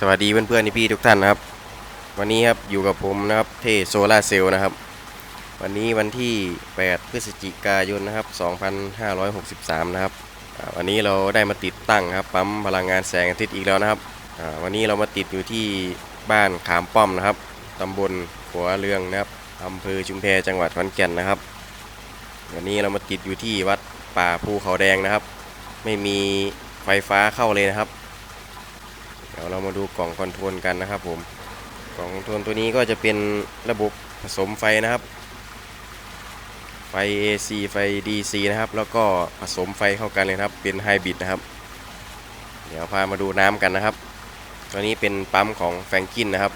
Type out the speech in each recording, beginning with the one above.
สวัสดีเพื่อนๆพี่ๆทุกท่านนะครับ วันนี้ครับอยู่กับผมนะครับเทโซลาเซลล์นะครับ วันนี้วันที่ 8 พฤศจิกายนนะครับ 2563 นะครับวันนี้เราได้มาติดตั้งครับปั๊มพลังงานแสงอาทิตย์อีกแล้วนะครับวันนี้เรามาติดอยู่ที่บ้านขามป้อมนะครับตำบลหัวเรืองนะครับอำเภอชุมแพจังหวัดขอนแก่นนะครับ วันนี้เรามาติดอยู่ที่วัดป่าภูเขาแดงนะครับ ไม่มีไฟฟ้าเข้าเลยนะครับ ดี๋ยวเรามาดูกล่องคอนโทรลกันนะครับผมกล่องคอนโทรลตัวนี้ก็จะเป็นระบบผสมไฟนะครับ ไฟ AC ไฟ DC นะครับ แล้วก็ผสมไฟเข้ากันเลยนะครับ เป็นไฮบริดนะครับ เดี๋ยวพามาดูน้ำกันนะครับ ตัวนี้เป็นปั๊มของแฟรงกินนะครับ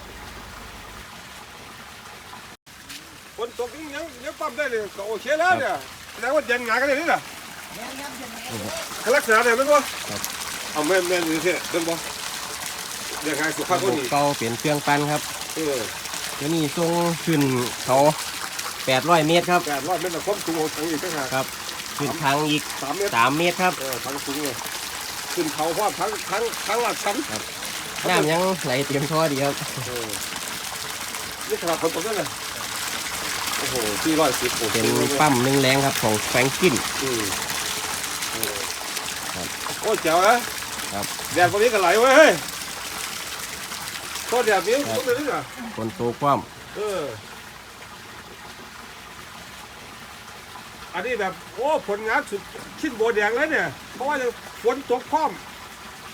ฝนตกยังยังยังปั๊มได้เลยก็โอเคแล้วเนี่ยแสดงว่าเย็นงานกันเลยนี่นะลักษณะเนี่ยมันบ่เอาแม่นแม่นนี่เท่เป็นบ่ เดี๋ยวงานสุภาพคนนี้เก่าเปลี่ยนเครื่องปั้นครับเออตัวนี้ส่งขึ้นเขา800 เมตรครับแปดร้อยเมตรละความสูงของอีกต่างหากครับ ขึ้นทางอีก สามเมตร3 เมตรครับเออทั้งสูงเลยขึ้นเขาพร้อมทั้งทั้งทั้งลาดชั้นน้ำยังไหลเตรียมท่อดีครับ เออนี่ขนาดฝนตกนั่นเลยโอ้โหที่ร้อยสิบโอ้โหเป็นปั๊มหนึ่งแรงครับของแฟรงกิน อืมเออครับโอ้ยเจ๋วนะครับ แดดวันนี้ก็ไหลเว้ยเฮ้ย โทษแดดนี้ครับต้องเลยนี่นะคนโตความเออ อันนี้แบบ โอ้ผลงานสุดชิ้นโบแดงเลยเนี่ย เพราะว่ายังฝนตกพร้อม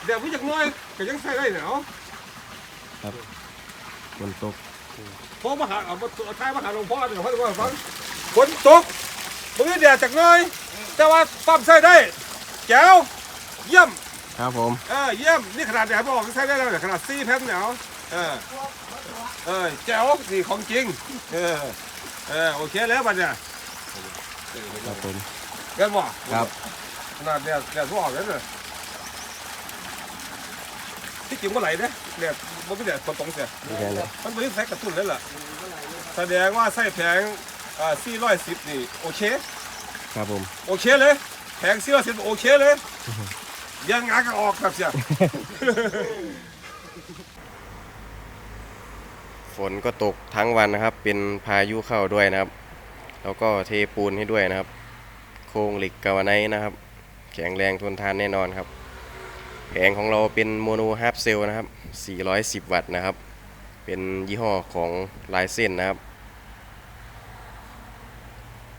แดดไม่จากน้อยก็ยังใช้ได้เนี่ยเอาคนตกพอมาหาเอามาเอาท้ายมาหาหลวงพ่อเดี๋ยวพ่อจะว่าให้ฟังฝนตกมันไม่แดดจากน้อย แต่ว่าปั๊มใช้ได้แจ๋วเยี่ยมครับผม เออเยี่ยม นี่ขนาดแดดไม่ออกยังใช้ได้แล้วเนี่ยขนาดซี่แผ่นเนี่ย เอาเออเออแจ๋วนี่ของจริง เออเออโอเคแล้วบัดเนี่ยครับผมเกันบ่ครับขนาดแดดแดดบ่ออกแล้วเนี่ยที่จริงเมื่อไหร่เนี่ยแดดมันไม่แดดฝนตกเสียนี่แค่นี้มันไม่ได้ใส่กระตุ้นเลยล่ะแสดงว่าใส่แผงอ่า410นี่โอเค ครับผมโอเคเลยแผง410โอเคเลยยังงานก็ออกครับเสีย ฝนก็ตกทั้งวันนะครับ เป็นพายุเข้าด้วยนะครับ แล้วก็เทปูนให้ด้วยนะครับ โครงเหล็กกาวไนนะครับ แข็งแรงทนทานแน่นอนครับแผงของเราเป็นโมโนฮาร์ปเซลนะครับ 410 วัตต์นะครับ เป็นยี่ห้อของลายเส้นนะครับ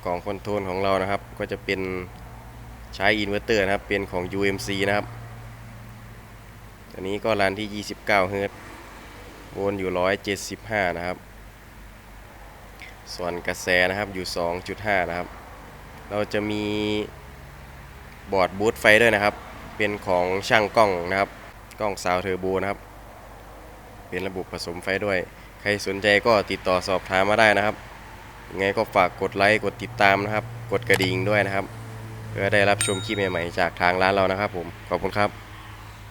กล่องคอนโทรลของเรานะครับ ก็จะเป็นใช้อินเวอร์เตอร์นะครับ เป็นของ UMC นะครับ อันนี้ก็รันที่ 29 เฮิรตซ์ วนอยู่ 175 นะครับ ส่วนกระแสนะครับอยู่ 2.5 นะครับ เราจะมีบอร์ดบูทไฟด้วยนะครับ เป็นของช่างกล้องนะครับ กล้องซาวเทอร์โบนะครับ เป็นระบบผสมไฟด้วย ใครสนใจก็ติดต่อสอบถามมาได้นะครับ ยังไงก็ฝากกดไลค์ กดติดตามนะครับ กดกระดิ่งด้วยนะครับ เพื่อได้รับชมคลิปใหม่ๆจากทางร้านเรานะครับผม ขอบคุณครับ